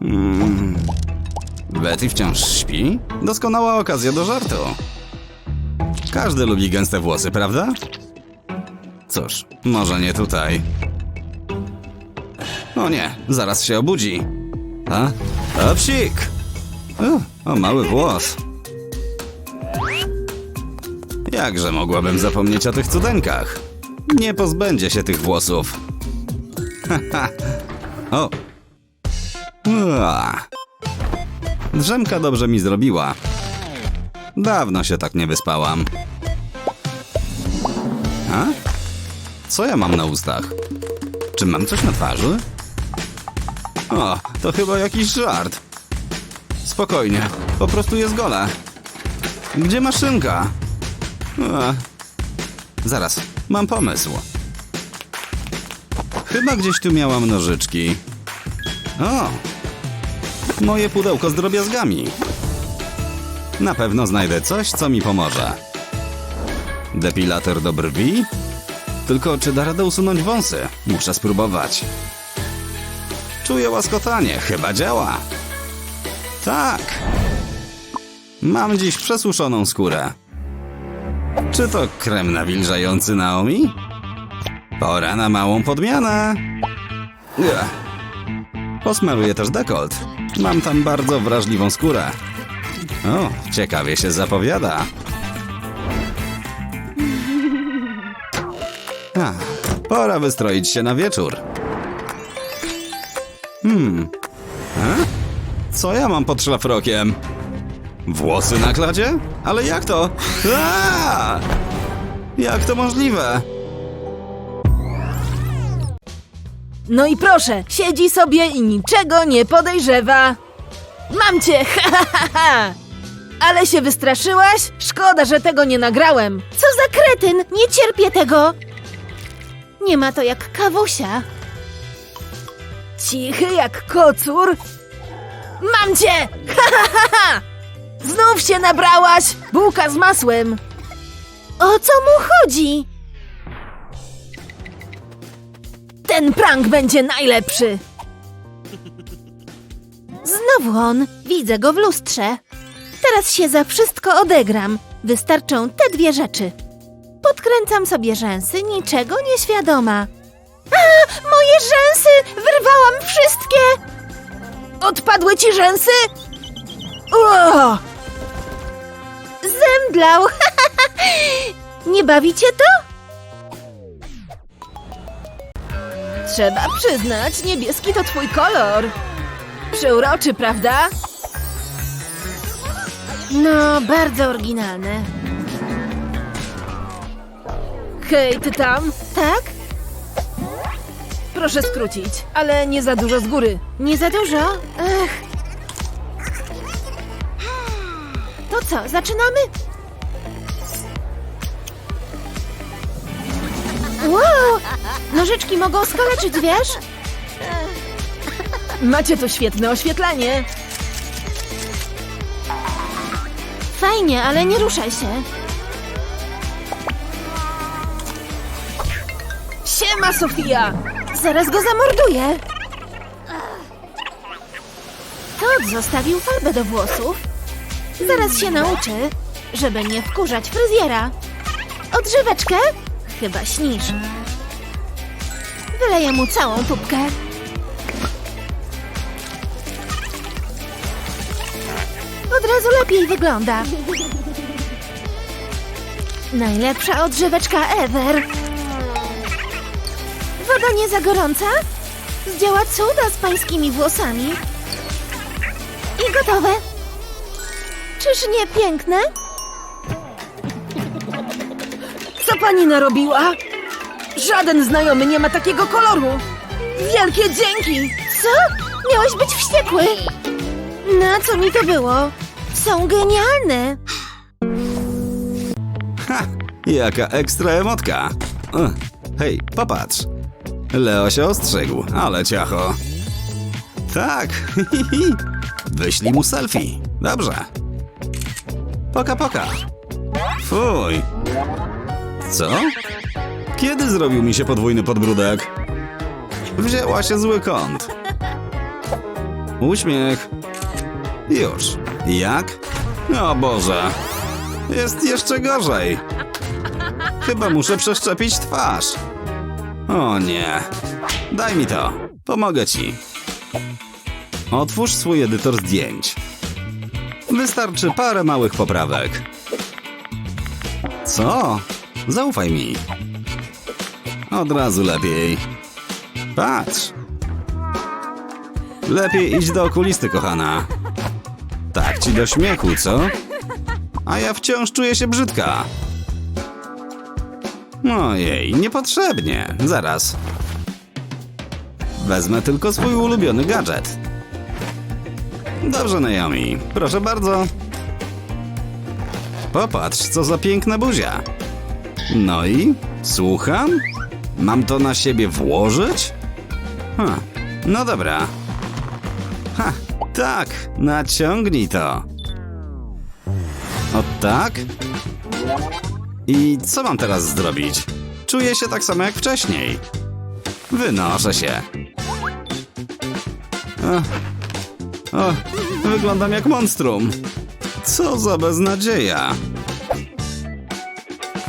Mm. Betty wciąż śpi? Doskonała okazja do żartu. Każdy lubi gęste włosy, prawda? Cóż, może nie tutaj. O nie, zaraz się obudzi. A? A psik! O, o mały włos. Jakże mogłabym zapomnieć o tych cudenkach? Nie pozbędzie się tych włosów. O. Drzemka dobrze mi zrobiła. Dawno się tak nie wyspałam. A? Co ja mam na ustach? Czy mam coś na twarzy? O, to chyba jakiś żart. Spokojnie, po prostu jest gola. Gdzie maszynka? A. Zaraz, mam pomysł. Chyba gdzieś tu miałam nożyczki. O! Moje pudełko z drobiazgami. Na pewno znajdę coś, co mi pomoże. Depilator do brwi? Tylko czy da radę usunąć wąsy? Muszę spróbować. Czuję łaskotanie, chyba działa. Tak. Mam dziś przesuszoną skórę. Czy to krem nawilżający Naomi? Pora na małą podmianę. Posmaruję też dekolt. Mam tam bardzo wrażliwą skórę. O, ciekawie się zapowiada. A, pora wystroić się na wieczór. Hmm. A? Co ja mam pod szlafrokiem? Włosy na kladzie? Ale jak to? Aaa! Jak to możliwe? No i proszę, siedzi sobie i niczego nie podejrzewa. Mam cię, ha, ha, ha, ha. Ale się wystraszyłaś? Szkoda, że tego nie nagrałem. Co za kretyn! Nie cierpię tego! Nie ma to jak kawusia. Cichy jak kocur. Mam cię! Ha, ha, ha, ha. Znów się nabrałaś! Bułka z masłem. O co mu chodzi? Ten prank będzie najlepszy. Znowu on. Widzę go w lustrze. Teraz się za wszystko odegram. Wystarczą te dwie rzeczy. Podkręcam sobie rzęsy, niczego nieświadoma. A, moje rzęsy! Wyrwałam wszystkie! Odpadły ci rzęsy? O! Zemdlał! Nie bawicie to? Trzeba przyznać, niebieski to twój kolor. Przeuroczy, prawda? No, bardzo oryginalne. Hej, ty tam? Tak? Proszę skrócić, ale nie za dużo z góry. Nie za dużo? Ech. To co, zaczynamy? Nożyczki mogą skaleczyć, wiesz? Macie tu świetne oświetlenie. Fajnie, ale nie ruszaj się. Siema, Sofia! Zaraz go zamorduję. Todd zostawił farbę do włosów. Zaraz się nauczy, żeby nie wkurzać fryzjera. Odżyweczkę? Chyba śnisz. Wyleję mu całą tubkę. Od razu lepiej wygląda. Najlepsza odżyweczka ever. Woda nie za gorąca? Zdziała cuda z pańskimi włosami. I gotowe. Czyż nie piękne? Co pani narobiła? Żaden znajomy nie ma takiego koloru. Wielkie dzięki! Co? Miałeś być wściekły. Na co mi to było? Są genialne. Ha! Jaka ekstra emotka! O, hej, popatrz! Leo się ostrzegł, ale ciacho. Tak. Wyślij mu selfie. Dobrze. Poka, poka. Fuj. Co? Kiedy zrobił mi się podwójny podbródek? Wzięła się zły kąt. Uśmiech. Już. Jak? O Boże. Jest jeszcze gorzej. Chyba muszę przeszczepić twarz. O nie. Daj mi to. Pomogę ci. Otwórz swój edytor zdjęć. Wystarczy parę małych poprawek. Co? Zaufaj mi. Od razu lepiej. Patrz. Lepiej idź do okulisty, kochana. Tak ci do śmiechu, co? A ja wciąż czuję się brzydka. Ojej, niepotrzebnie. Zaraz. Wezmę tylko swój ulubiony gadżet. Dobrze, Naomi. Proszę bardzo. Popatrz, co za piękna buzia. No i? Słucham? Mam to na siebie włożyć? Ha, no dobra. Ha, tak, naciągnij to. O tak? I co mam teraz zrobić? Czuję się tak samo jak wcześniej. Wynoszę się. O, o, wyglądam jak monstrum. Co za beznadzieja.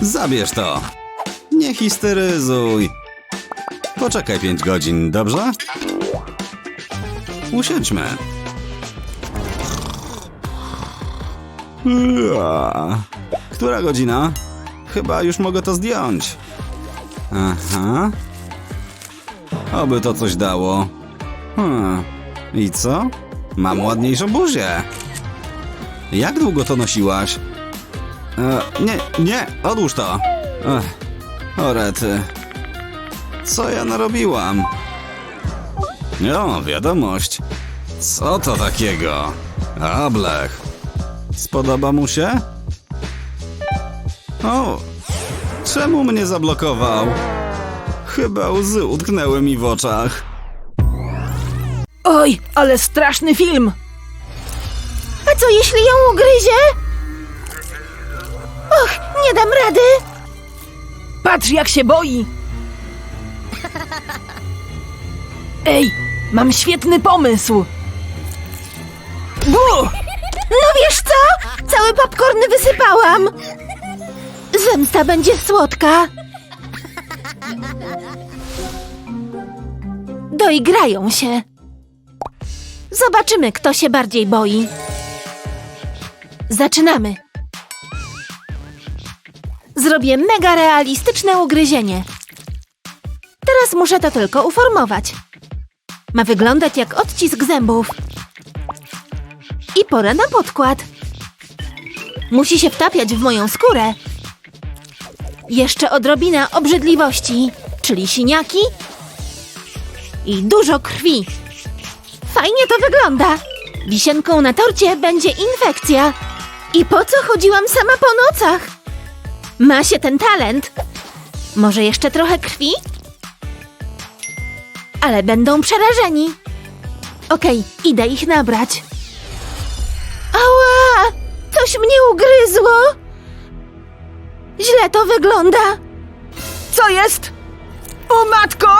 Zabierz to. Nie histeryzuj. Poczekaj pięć godzin, dobrze? Usiądźmy. Która godzina? Chyba już mogę to zdjąć. Aha. Oby to coś dało. Hmm. I co? Mam ładniejszą buzię. Jak długo to nosiłaś? E, nie, nie, odłóż to. Ech, o rety. Co ja narobiłam? O, wiadomość. Co to takiego? A, blech. Spodoba mu się? O, czemu mnie zablokował? Chyba łzy utknęły mi w oczach. Oj, ale straszny film! A co jeśli ją ugryzie? Och, nie dam rady! Patrz, jak się boi! Ej, mam świetny pomysł! Bu! No wiesz co? Cały popcorn wysypałam! Zemsta będzie słodka! Doigrają się. Zobaczymy, kto się bardziej boi. Zaczynamy. Zrobię mega realistyczne ugryzienie. Teraz muszę to tylko uformować. Ma wyglądać jak odcisk zębów. I pora na podkład. Musi się wtapiać w moją skórę. Jeszcze odrobina obrzydliwości, czyli siniaki i dużo krwi. Fajnie to wygląda. Wisienką na torcie będzie infekcja. I po co chodziłam sama po nocach? Ma się ten talent. Może jeszcze trochę krwi? Ale będą przerażeni. Okej, idę ich nabrać. Ała! Coś mnie ugryzło! Źle to wygląda. Co jest? O matko!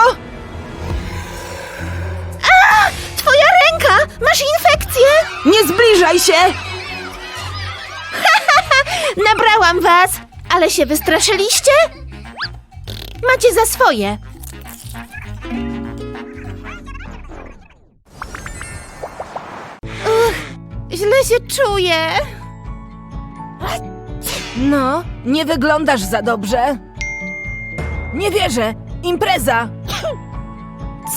Twoja ręka! Masz infekcję! Nie zbliżaj się! Nabrałam was! Ale się wystraszyliście? Macie za swoje. Uch, źle się czuję. No, nie wyglądasz za dobrze. Nie wierzę! Impreza!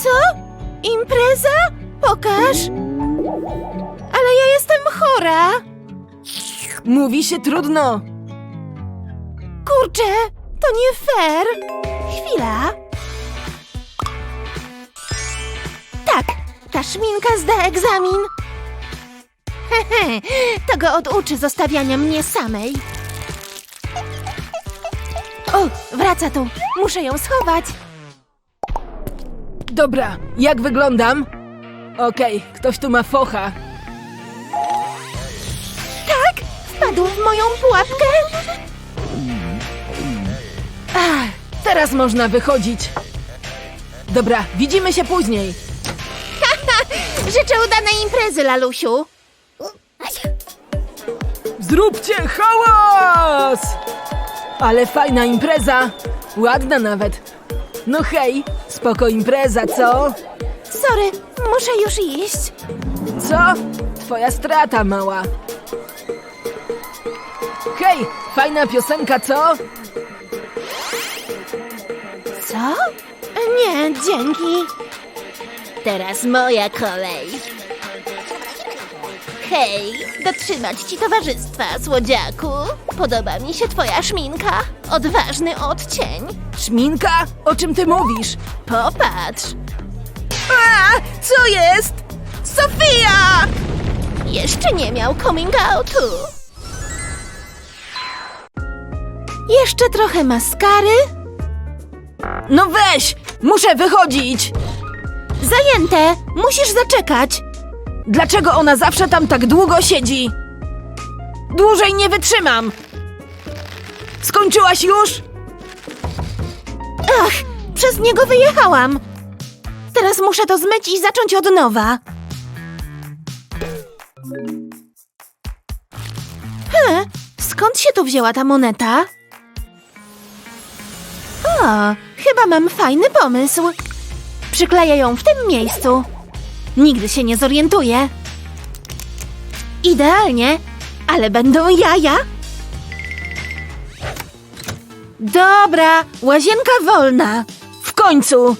Co? Impreza? Pokaż. Ale ja jestem chora. Mówi się trudno. Kurczę, to nie fair. Chwila. Tak, ta szminka zda egzamin. Hehe, to go oduczy zostawiania mnie samej. O, wraca tu. Muszę ją schować. Dobra, jak wyglądam? Okej, ktoś tu ma focha. Tak, wpadł w moją pułapkę. Ach, teraz można wychodzić. Dobra, widzimy się później. Życzę udanej imprezy, Lalusiu. Zróbcie hałas! Ale fajna impreza. Ładna nawet. No hej, spoko impreza, co? Sorry, muszę już iść. Co? Twoja strata, mała. Hej, fajna piosenka, co? Co? Nie, dzięki. Teraz moja kolej. Hej, dotrzymać ci towarzystwa, słodziaku. Podoba mi się twoja szminka. Odważny odcień. Szminka? O czym ty mówisz? Popatrz. A, co jest? Sofia! Jeszcze nie miał coming outu. Jeszcze trochę maskary. No weź! Muszę wychodzić! Zajęte. Musisz zaczekać. Dlaczego ona zawsze tam tak długo siedzi? Dłużej nie wytrzymam! Skończyłaś już? Ach, przez niego wyjechałam. Teraz muszę to zmyć i zacząć od nowa. He, skąd się tu wzięła ta moneta? O, chyba mam fajny pomysł. Przykleję ją w tym miejscu. Nigdy się nie zorientuję. Idealnie, ale będą jaja? Dobra, łazienka wolna. W końcu!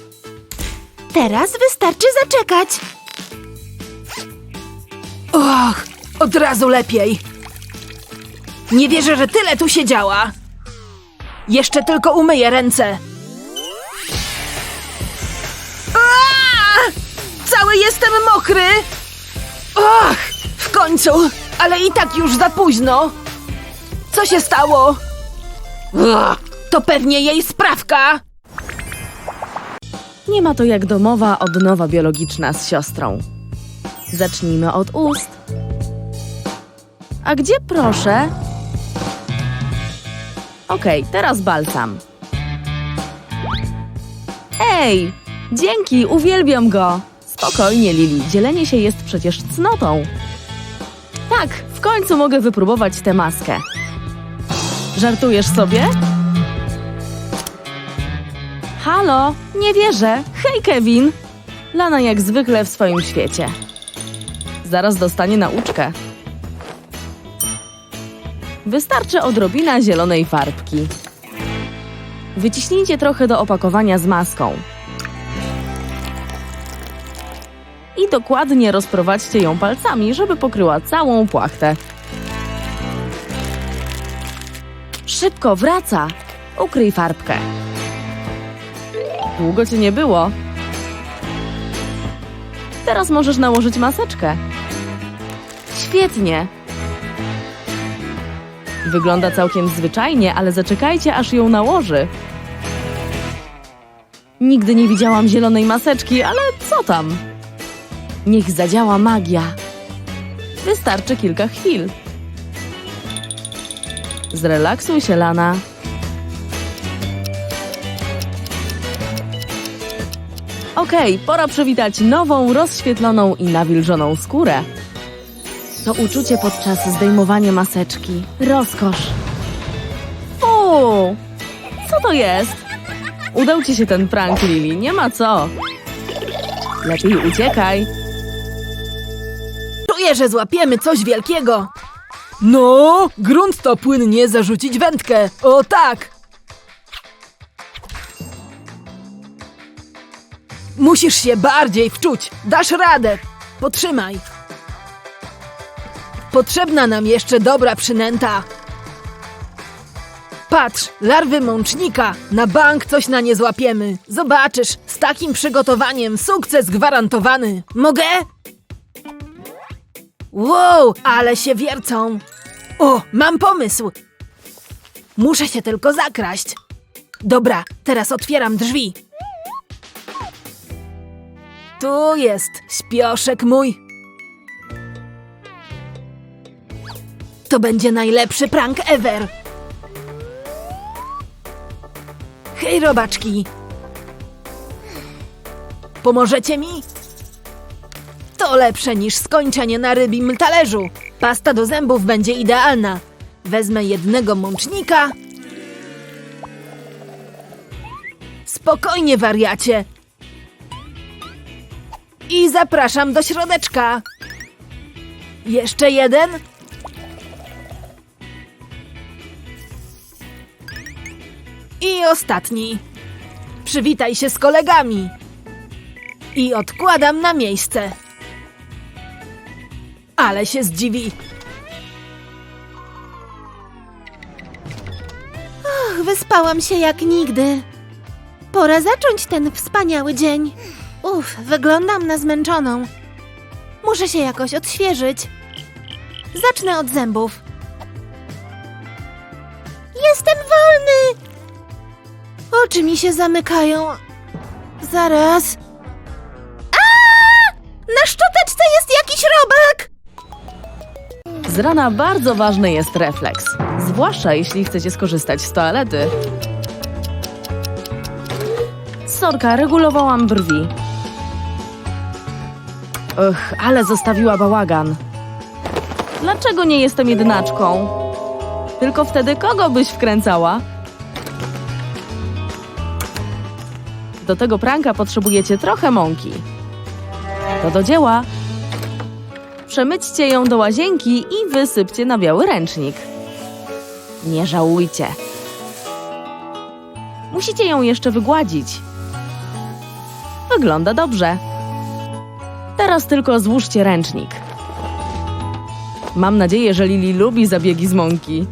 Teraz wystarczy zaczekać. Och, od razu lepiej. Nie wierzę, że tyle tu siedziała. Jeszcze tylko umyję ręce. Cały jestem mokry! Och, w końcu, ale i tak już za późno. Co się stało? To pewnie jej sprawka. Nie ma to jak domowa odnowa biologiczna z siostrą. Zacznijmy od ust. A gdzie proszę? Okej, teraz balsam. Ej! Dzięki, uwielbiam go! Spokojnie, Lili, dzielenie się jest przecież cnotą. Tak, w końcu mogę wypróbować tę maskę. Żartujesz sobie? Halo, nie wierzę. Hej, Kevin. Lana jak zwykle w swoim świecie. Zaraz dostanie nauczkę. Wystarczy odrobina zielonej farbki. Wyciśnijcie trochę do opakowania z maską. I dokładnie rozprowadźcie ją palcami, żeby pokryła całą płachtę. Szybko wraca. Ukryj farbkę. Długo cię nie było. Teraz możesz nałożyć maseczkę. Świetnie. Wygląda całkiem zwyczajnie, ale zaczekajcie, aż ją nałoży. Nigdy nie widziałam zielonej maseczki, ale co tam? Niech zadziała magia. Wystarczy kilka chwil. Zrelaksuj się, Lana. Okej, pora przywitać nową, rozświetloną i nawilżoną skórę. To uczucie podczas zdejmowania maseczki. Rozkosz. Fu! Co to jest? Udał ci się ten prank, Lili. Nie ma co. Lepiej uciekaj. Czuję, że złapiemy coś wielkiego. No, grunt to płynnie zarzucić wędkę. O tak! Musisz się bardziej wczuć. Dasz radę. Potrzymaj. Potrzebna nam jeszcze dobra przynęta. Patrz, larwy mącznika. Na bank coś na nie złapiemy. Zobaczysz, z takim przygotowaniem sukces gwarantowany. Mogę? Wow, ale się wiercą. O, mam pomysł. Muszę się tylko zakraść. Dobra, teraz otwieram drzwi. Tu jest śpioszek mój. To będzie najlepszy prank ever. Hej, robaczki. Pomożecie mi? To lepsze niż skończenie na rybim talerzu. Pasta do zębów będzie idealna. Wezmę jednego mącznika. Spokojnie, wariacie. I zapraszam do środeczka. Jeszcze jeden. I ostatni. Przywitaj się z kolegami. I odkładam na miejsce. Ale się zdziwi. Och, wyspałam się jak nigdy. Pora zacząć ten wspaniały dzień. Uff, wyglądam na zmęczoną. Muszę się jakoś odświeżyć. Zacznę od zębów. Jestem wolny! Oczy mi się zamykają. Zaraz. A! Na szczoteczce jest jakiś robak! Z rana bardzo ważny jest refleks, zwłaszcza jeśli chcecie skorzystać z toalety. Sorka, regulowałam brwi. Ugh, ale zostawiła bałagan. Dlaczego nie jestem jednaczką? Tylko wtedy kogo byś wkręcała? Do tego pranka potrzebujecie trochę mąki. To do dzieła. Przemyćcie ją do łazienki i wysypcie na biały ręcznik. Nie żałujcie. Musicie ją jeszcze wygładzić. Wygląda dobrze. Teraz tylko złóżcie ręcznik. Mam nadzieję, że Lili lubi zabiegi z mąki.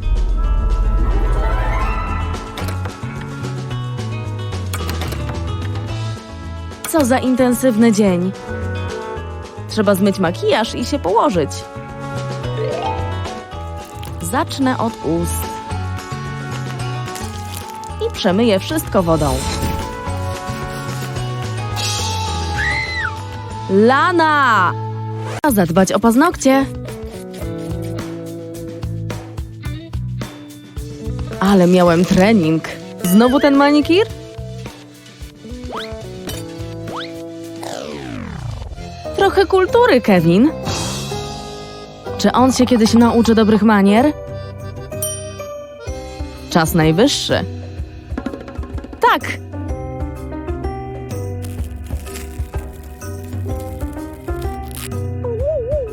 Co za intensywny dzień. Trzeba zmyć makijaż i się położyć. Zacznę od ust. I przemyję wszystko wodą. Lana! A zadbać o paznokcie. Ale miałem trening. Znowu ten manikir? Trochę kultury, Kevin. Czy on się kiedyś nauczy dobrych manier? Czas najwyższy. Tak.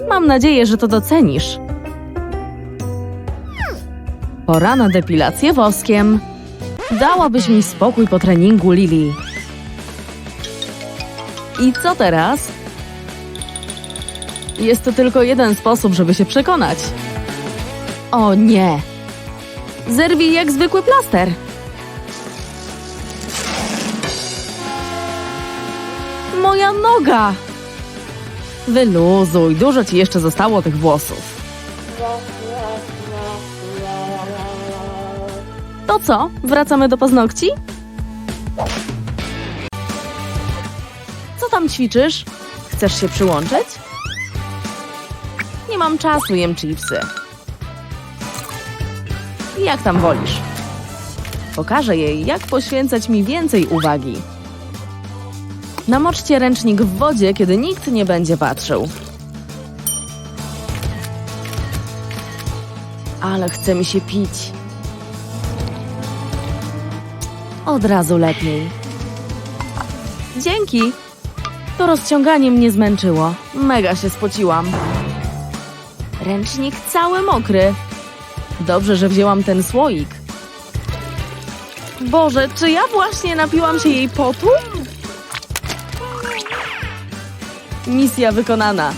Mam nadzieję, że to docenisz. Pora na depilację woskiem. Dałabyś mi spokój po treningu, Lili. I co teraz? Jest to tylko jeden sposób, żeby się przekonać. O nie! Zerwij jak zwykły plaster. Moja noga! Wyluzuj, dużo ci jeszcze zostało tych włosów. To co? Wracamy do paznokci? Co tam ćwiczysz? Chcesz się przyłączyć? Nie mam czasu, jem chipsy. Jak tam wolisz? Pokażę jej, jak poświęcać mi więcej uwagi. Namoczcie ręcznik w wodzie, kiedy nikt nie będzie patrzył. Ale chce mi się pić. Od razu lepiej. Dzięki. To rozciąganie mnie zmęczyło. Mega się spociłam. Ręcznik cały mokry. Dobrze, że wzięłam ten słoik. Boże, czy ja właśnie napiłam się jej potu? Misja wykonana.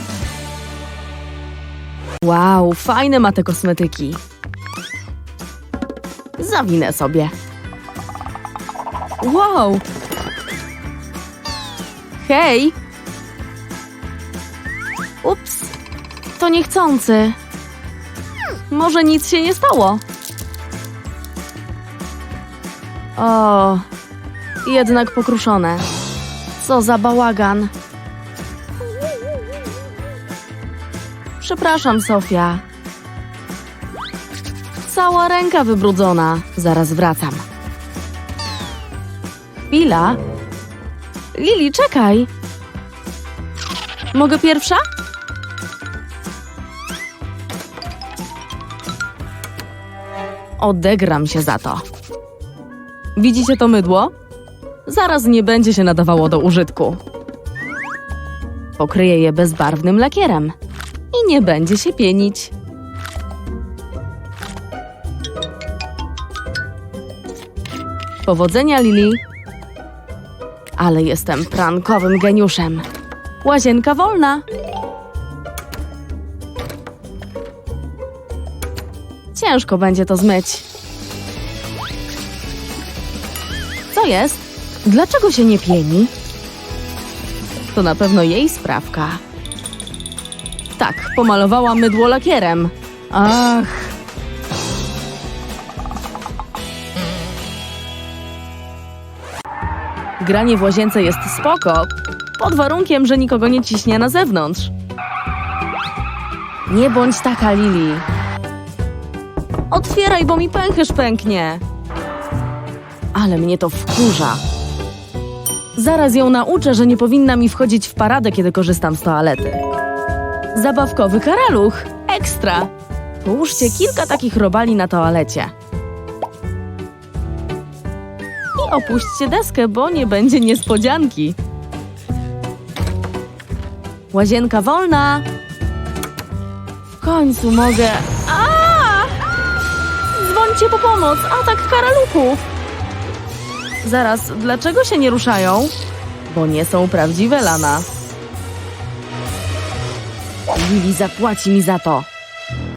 Wow, fajne ma te kosmetyki. Zawinę sobie. Wow! Hej! Ups, niechcący. Może nic się nie stało. O, jednak pokruszone. Co za bałagan. Przepraszam, Sofia. Cała ręka wybrudzona. Zaraz wracam. Chwila. Lili, czekaj. Mogę pierwsza? Odegram się za to. Widzicie to mydło? Zaraz nie będzie się nadawało do użytku. Pokryję je bezbarwnym lakierem i nie będzie się pienić. Powodzenia, Lili. Ale jestem prankowym geniuszem. Łazienka wolna. Ciężko będzie to zmyć. Co jest? Dlaczego się nie pieni? To na pewno jej sprawka. Tak, pomalowała mydło lakierem. Ach. Granie w łazience jest spoko, pod warunkiem, że nikogo nie ciśnie na zewnątrz. Nie bądź taka, Lili. Otwieraj, bo mi pęcherz pęknie. Ale mnie to wkurza. Zaraz ją nauczę, że nie powinna mi wchodzić w paradę, kiedy korzystam z toalety. Zabawkowy karaluch. Ekstra. Połóżcie kilka takich robali na toalecie. I opuśćcie deskę, bo nie będzie niespodzianki. Łazienka wolna. W końcu mogę. Dzwońcie po pomoc! Atak karaluchów! Zaraz, dlaczego się nie ruszają? Bo nie są prawdziwe, Lana. Lili zapłaci mi za to.